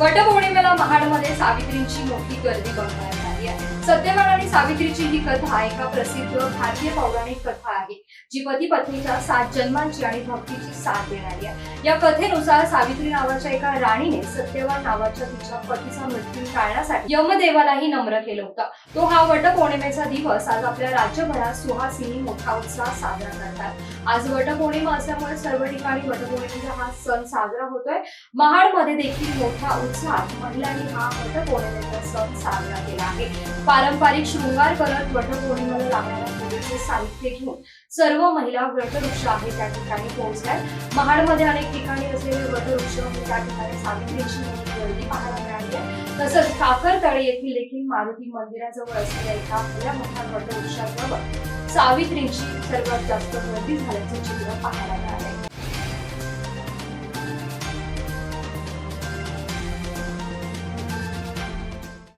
वटपौर्णिमेला महाडमध्ये सावित्रींची मोठी गर्दी बघण्यात आली आहे. सत्यवान आणि सावित्रीची ही कथा एका प्रसिद्ध भारतीय पौराणिक कथा आहे. जी पती पत्नीच्या सात जन्मांची आणि भक्तीची साथ देणारी आहे. या कथेनुसार सावित्री नावाच्या एका राणीने सत्यवान नावाच्या तिच्या पतीचा मृत्यू टाळण्यासाठी यमदेवालाही नम्र केलं होतं. तो हा वटपौर्णिमेचा दिवस आज आपल्या राज्यभरात सुहासिनी मोठा उत्साह साजरा करतात. आज वटपौर्णिमा असल्यामुळे सर्व ठिकाणी वटपौर्णिमेचा हा सण साजरा होतोय. महाडमध्ये देखील मोठ्या उत्साहात महिलांनी हा वटपौर्णिमेचा सण साजरा केला आहे. पारंपरिक शृंगार करत वटपौर्णिमेला लागणाऱ्या पूजेचे साहित्य घेऊन सर्व महिला वटवृक्ष आहे त्या ठिकाणी पोहोचल्यात. महाडमध्ये अनेक ठिकाणी असलेले वटवृक्ष त्या ठिकाणी सावित्रीची गर्दी पाहायला मिळाली आहे. तसंच काकरतळे येथील देखील मारुती मंदिराजवळ असलेल्या एका भल्या मोठ्या वटवृक्षाजवळ सावित्रींची सर्वात जास्त गर्दी झाल्याचं चित्र पाहायला मिळालं